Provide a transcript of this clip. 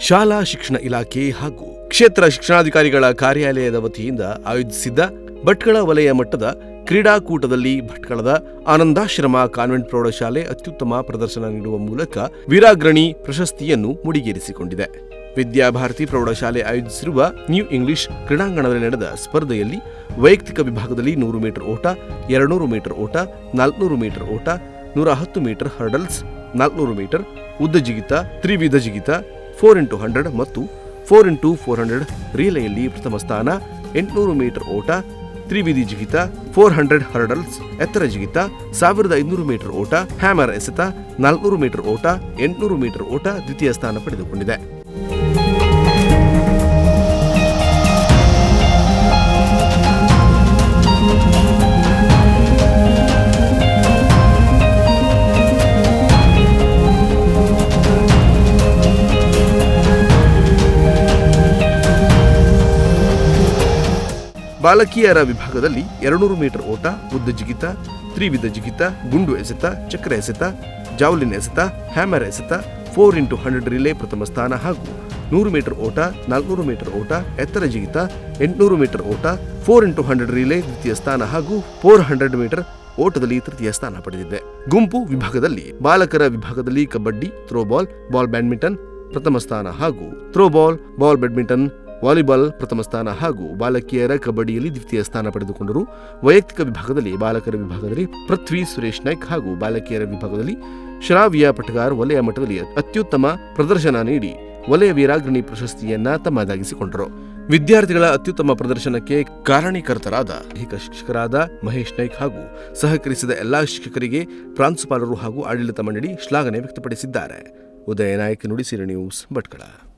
ಶಾಲಾ ಶಿಕ್ಷಣ ಇಲಾಖೆ ಹಾಗೂ ಕ್ಷೇತ್ರ ಶಿಕ್ಷಣಾಧಿಕಾರಿಗಳ ಕಾರ್ಯಾಲಯದ ವತಿಯಿಂದ ಆಯೋಜಿಸಿದ್ದ ಭಟ್ಕಳ ವಲಯ ಮಟ್ಟದ ಕ್ರೀಡಾಕೂಟದಲ್ಲಿ ಭಟ್ಕಳದ ಆನಂದಾಶ್ರಮ ಕಾನ್ವೆಂಟ್ ಪ್ರೌಢಶಾಲೆ ಅತ್ಯುತ್ತಮ ಪ್ರದರ್ಶನ ನೀಡುವ ಮೂಲಕ ವೀರಾಗ್ರಣಿ ಪ್ರಶಸ್ತಿಯನ್ನು ಮುಡಿಗೇರಿಸಿಕೊಂಡಿದೆ. ವಿದ್ಯಾಭಾರತಿ ಪ್ರೌಢಶಾಲೆ ಆಯೋಜಿಸಿರುವ ನ್ಯೂ ಇಂಗ್ಲಿಷ್ ಕ್ರೀಡಾಂಗಣದಲ್ಲಿ ನಡೆದ ಸ್ಪರ್ಧೆಯಲ್ಲಿ ವೈಯಕ್ತಿಕ ವಿಭಾಗದಲ್ಲಿ ನೂರು ಮೀಟರ್ ಓಟ, ಎರಡುನೂರು ಮೀಟರ್ ಓಟ, ನಾಲ್ಕುನೂರು ಮೀಟರ್ ಓಟ, ನೂರ ಹತ್ತು ಮೀಟರ್ ಹರ್ಡಲ್ಸ್, ನಾಲ್ಕುನೂರು ಮೀಟರ್ ಉದ್ದ ಜಿಗಿತ ತ್ರಿವಿಧ ಜಿಗಿತ ಫೋರ್ ಇಂಟು ಹಂಡ್ರೆಡ್ ಮತ್ತು ಫೋರ್ ಇಂಟು ಫೋರ್ ಹಂಡ್ರೆಡ್ ರೀಲೆಯಲ್ಲಿ ಪ್ರಥಮ ಸ್ಥಾನ, ಎಂಟುನೂರು ಮೀಟರ್ ಓಟ, ತ್ರಿವಿಧಿ ಜಿಗಿತ, ಫೋರ್ ಹಂಡ್ರೆಡ್ ಹರ್ಡಲ್ಸ್, ಎತ್ತರ ಜಿಗಿತ, ಸಾವಿರದ ಐನೂರು ಮೀಟರ್ ಓಟ, ಹ್ಯಾಮರ್ ಎಸೆತ, ನಾಲ್ಕುನೂರು ಮೀಟರ್ ಓಟ, ಎಂಟುನೂರು ಮೀಟರ್ ಓಟ ದ್ವಿತೀಯ ಸ್ಥಾನ ಪಡೆದುಕೊಂಡಿದೆ. ಬಾಲಕಿಯರ ವಿಭಾಗದಲ್ಲಿ ಎರಡುನೂರು ಮೀಟರ್ ಓಟ, ಉದ್ದ ಜಿಗಿತ, ತ್ರಿವಿಧ ಜಿಗಿತ, ಗುಂಡು ಎಸೆತ, ಚಕ್ರ ಎಸೆತ, ಜಾವ್ಲಿನ್ ಎಸೆತ, ಹ್ಯಾಮರ್ ಎಸೆತ ಫೋರ್ ಇಂಟು ಹಂಡ್ರೆಡ್ ರಿಲೇ ಪ್ರಥಮ ಸ್ಥಾನ ಹಾಗೂ ನೂರು ಮೀಟರ್ ಓಟ, ನಾಲ್ಕುನೂರು ಮೀಟರ್ ಓಟ, ಎತ್ತರ ಜಿಗಿತ, ಎಂಟುನೂರು ಮೀಟರ್ ಓಟ ಫೋರ್ ಇಂಟು ಹಂಡ್ರೆಡ್ ರಿಲೇ ದ್ವಿತೀಯ ಸ್ಥಾನ ಹಾಗೂ ಫೋರ್ ಹಂಡ್ರೆಡ್ ಮೀಟರ್ ಓಟದಲ್ಲಿ ತೃತೀಯ ಸ್ಥಾನ ಪಡೆದಿದೆ. ಗುಂಪು ವಿಭಾಗದಲ್ಲಿ ಬಾಲಕರ ವಿಭಾಗದಲ್ಲಿ ಕಬಡ್ಡಿ ಥ್ರೋಬಾಲ್ ಬಾಲ್ ಬ್ಯಾಡ್ಮಿಂಟನ್ ಪ್ರಥಮ ಸ್ಥಾನ ಹಾಗೂ ಥ್ರೋಬಾಲ್ ಬಾಲ್ ಬ್ಯಾಡ್ಮಿಂಟನ್ ವಾಲಿಬಾಲ್ ಪ್ರಥಮ ಸ್ಥಾನ ಹಾಗೂ ಬಾಲಕಿಯರ ಕಬಡ್ಡಿಯಲ್ಲಿ ದ್ವಿತೀಯ ಸ್ಥಾನ ಪಡೆದುಕೊಂಡರು. ವೈಯಕ್ತಿಕ ವಿಭಾಗದಲ್ಲಿ ಬಾಲಕರ ವಿಭಾಗದಲ್ಲಿ ಪೃಥ್ವಿ ಸುರೇಶ್ ನಾಯ್ಕ್ ಹಾಗೂ ಬಾಲಕಿಯರ ವಿಭಾಗದಲ್ಲಿ ಶ್ರಾವ್ಯ ಪಟಗಾರ್ ವಲಯ ಮಟ್ಟದಲ್ಲಿ ಅತ್ಯುತ್ತಮ ಪ್ರದರ್ಶನ ನೀಡಿ ವಲಯ ವೀರಾಗ್ರಣಿ ಪ್ರಶಸ್ತಿಯನ್ನ ತಮ್ಮದಾಗಿಸಿಕೊಂಡರು. ವಿದ್ಯಾರ್ಥಿಗಳ ಅತ್ಯುತ್ತಮ ಪ್ರದರ್ಶನಕ್ಕೆ ಕಾರಣೀಕರ್ತರಾದ ದೈಹಿಕ ಶಿಕ್ಷಕರಾದ ಮಹೇಶ್ ನಾಯ್ಕ್ ಹಾಗೂ ಸಹಕರಿಸಿದ ಎಲ್ಲಾ ಶಿಕ್ಷಕರಿಗೆ ಪ್ರಾಂಶುಪಾಲರು ಹಾಗೂ ಆಡಳಿತ ಮಂಡಳಿ ಶ್ಲಾಘನೆ ವ್ಯಕ್ತಪಡಿಸಿದ್ದಾರೆ. ಉದಯ ನುಡಿಸಿರಿ ನ್ಯೂಸ್ ಭಟ್ಕಳ.